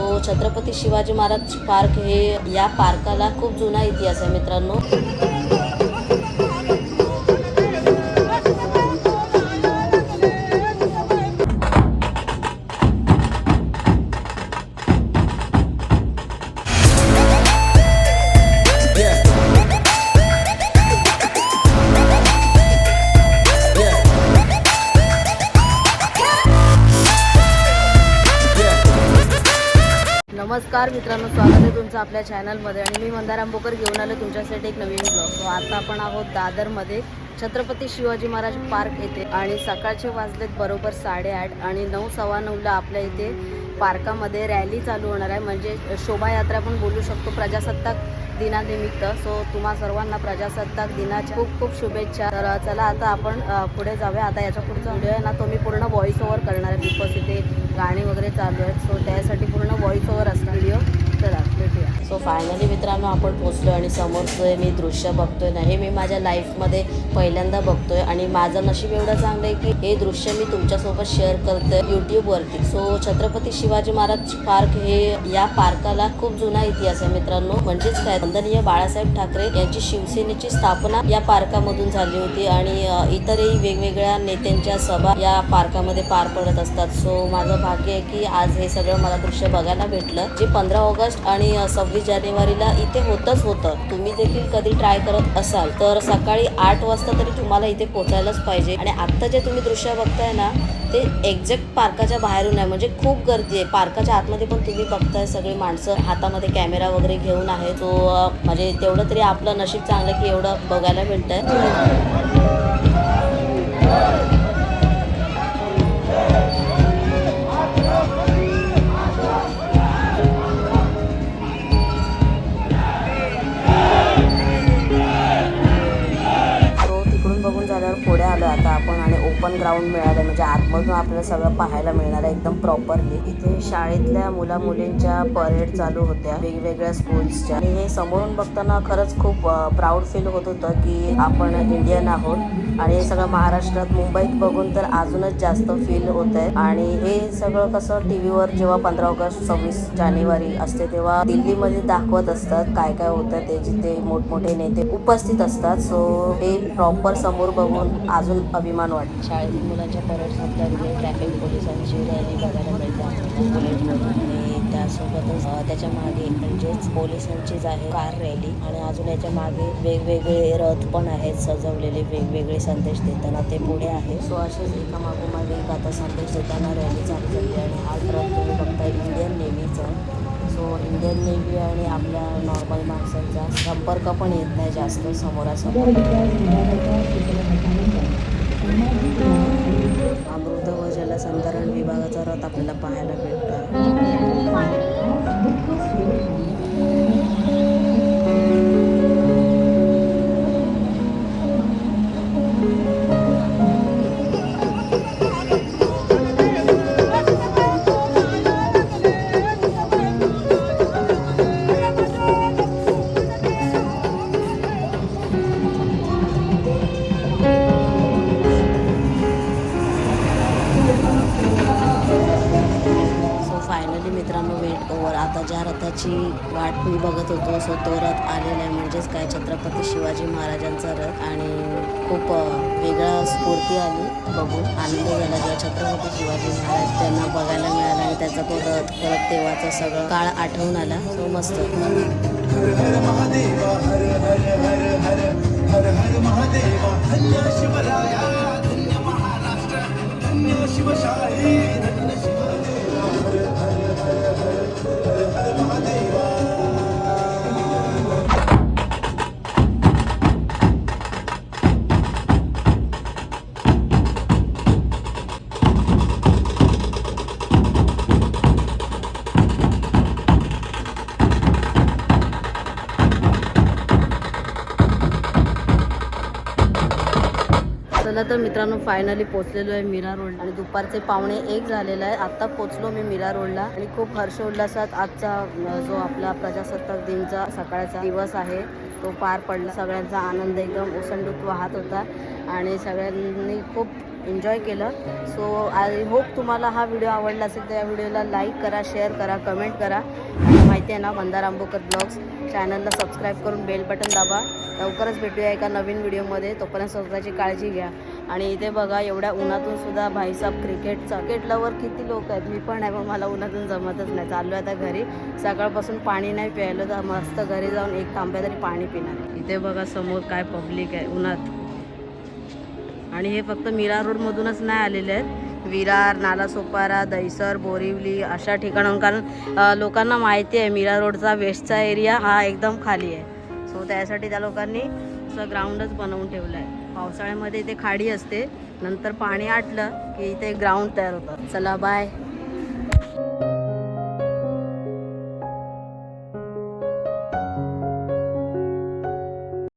So Chhatrapati Shivaji Maharaj park हे या पार्काला खूप जुना इतिहास आहे मित्रांनो. नमस्कार मित्रांनो स्वागत आहे तुमचं आपल्या चॅनलमध्ये आणि मी मंदार आंबोकर घेऊन आलो तुमच्यासाठी एक नवीन ब्लॉग सो आता आपण आहोत दादरमध्ये छत्रपती शिवाजी महाराज पार्क येथे. आणि सकाळचे वाजलेत बरोबर साडेआठ आणि नऊ सव्वा नऊला आपल्या इथे पार्कामध्ये रॅली चालू होणार आहे. म्हणजे शोभायात्रा पण बोलू शकतो. प्रजासत्ताक दिनानिमित्त. सो तुम्हा सर्वांना प्रजासत्ताक दिनाच्या खूप खूप शुभेच्छा. तर चला आता आपण पुढे जाऊया. आता याच्या पुढचा व्हिडिओ आहे ना तो मी पूर्ण व्हॉइस ओव्हर करणार आहे बिकॉज इथे गाणी वगैरे चालू आहेत. सो त्यासाठी पूर्ण व्हॉइस ओव्हर असणार व्हिडिओ चला भेटूया. सो फायनली मित्रांनो आपण पोचलो आणि समोरचं मी दृश्य बघतोय. ना हे मी माझ्या लाईफमध्ये पहिल्यांदा बघतोय आणि माझं नशीब एवढं चांगलं आहे की हे दृश्य मी तुमच्यासोबत शेअर करते यूट्यूबवरती सो छत्रपती शिवाजी महाराज पार्क हे या पार्काला खूप जुना इतिहास आहे मित्रांनो. म्हणजेच काय? वंदनीय बाळासाहेब ठाकरे यांची शिवसेनेची स्थापना या पार्कामधून झाली होती आणि इतरही वेगवेगळ्या नेत्यांच्या सभा या पार्कामध्ये पार पडत असतात. सो माझं भाग्य आहे की आज हे सगळं मला दृश्य बघायला भेटलं जे पंधरा ऑगस्ट आणि सव्वीस जानेवारीला इथे होतच होतं. तुम्ही देखील कधी ट्राय करत असाल तर सकाळी आठ वाजता तरी तुम्हाला इथे पोचायलाच पाहिजे. आणि आत्ता जे तुम्ही दृश्य बघताय ना ते एक्झॅक्ट पार्काच्या बाहेरून आहे. म्हणजे खूप गर्दी आहे. पार्काच्या आतमध्ये पण तुम्ही बघताय सगळी माणसं हातामध्ये कॅमेरा वगैरे घेऊन आहे. तो म्हणजे तेवढं तरी आपलं नशीब चांगलं की एवढं बघायला मिळतंय. ओपन ग्राउंड मिळालं म्हणजे आतमधून आपल्याला सगळं पाहायला मिळणार आहे एकदम प्रॉपरली इथे शाळेतल्या मुला मुलींच्या परेड चालू होत्या. वेगवेगळ्या स्कूल्सच्या आणि हे समोरून बघताना खरंच खूप प्राऊड फील होत होतं की आपण इंडियन आहोत. आणि हे सगळं महाराष्ट्रात मुंबईत बघून तर अजूनच जास्त फील होत आहे आणि हे सगळं कसं टी व्हीवर जेव्हा पंधरा ऑगस्ट सव्वीस जानेवारी असते तेव्हा दिल्लीमध्ये दाखवत असतात काय काय होतं ते जिथे मोठमोठे नेते उपस्थित असतात. सो हे प्रॉपर समोर बघून अजून अभिमान वाटतो. शाळेतील मुलांच्या परेड संपल्यामुळे ट्रॅफिक पोलिसांची रॅली बघायला मिळते. बुलेटमधून आणि त्यासोबतच त्याच्यामागे म्हणजेच पोलिसांचीच आहे कार रॅली आणि अजून याच्या मागे वेगवेगळे रथ पण आहेत सजवलेले वेगवेगळे संदेश देताना ते पुढे आहे. सो असेच एका मागोमागे एक आता संदेश देताना रॅली चालू झाली आणि हा ट्रक तुम्ही बघताय इंडियन नेव्हीचा. सो इंडियन नेव्ही आणि आपल्या नॉर्मल माणसांचा संपर्क पण येत नाही जास्त समोरासमोर. अमृत व जलसंधारण विभागाचा रथ आपल्याला पाहायला भेटतो ज्या रथाची वाट मी बघत होतो. सो तो रथ आलेला आहे. म्हणजेच काय? छत्रपती शिवाजी महाराजांचा रथ. आणि खूप वेगळा स्फूर्ती आली बघून. आनंद झाला जेव्हा छत्रपती शिवाजी महाराज त्यांना बघायला मिळाला आणि त्याचा तो रथ परत तेव्हाचा सगळं काळ आठवून आला. सो मस्त. चला तर मित्रांनो फायनली पोचलेलो आहे मीरा रोड आणि दुपारचे पावणे एक झालेले आहे. आत्ता पोचलो मी मीरा रोडला आणि खूप हर्षोल्लासात आजचा जो आपला प्रजासत्ताक दिनचा सकाळचा दिवस आहे तो पार पडला. सगळ्यांचा आनंद एकदम उसंडूत वाहत होता. आणि सगळ्यांनी खूप एन्जॉय केलं. सो आय होप तुम्हाला हा व्हिडिओ आवडला असेल तर या व्हिडिओला लाईक करा शेअर करा कमेंट करा. माहिती आहे ना मंदार आंबोकर ब्लॉग्स चॅनलला सबस्क्राईब करून बेल बटन दाबा. लवकरच भेटूया एका नवीन व्हिडिओमध्ये तोपर्यंत स्वतःची काळजी घ्या. आणि इथे बघा एवढ्या उन्हातून सुद्धा भाईसाहेब क्रिकेटचा क्रिकेट लवर किती लोक आहेत. मी पण आहे पण मला उन्हातून जमतच नाही. चाललो आता घरी. सकाळपासून पाणी नाही प्यायलं तर मस्त घरी जाऊन एक तांब्या तरी पाणी पिणार इथे बघा समोर काय पब्लिक आहे उन्हात. आणि हे फक्त मीरा रोडमधूनच नाही आलेले आहेत. विरार नालासोपारा दहिसर बोरिवली अशा ठिकाणाहून. कारण लोकांना माहिती आहे मीरा रोडचा वेस्टचा एरिया हा एकदम खाली आहे. सो त्यासाठी त्या लोकांनी असं ग्राउंडच बनवून ठेवलं आहे पावसाळ्यामध्ये इथे खाडी असते. नंतर पाणी आटलं की इथे ग्राउंड तयार होतं. चला बाय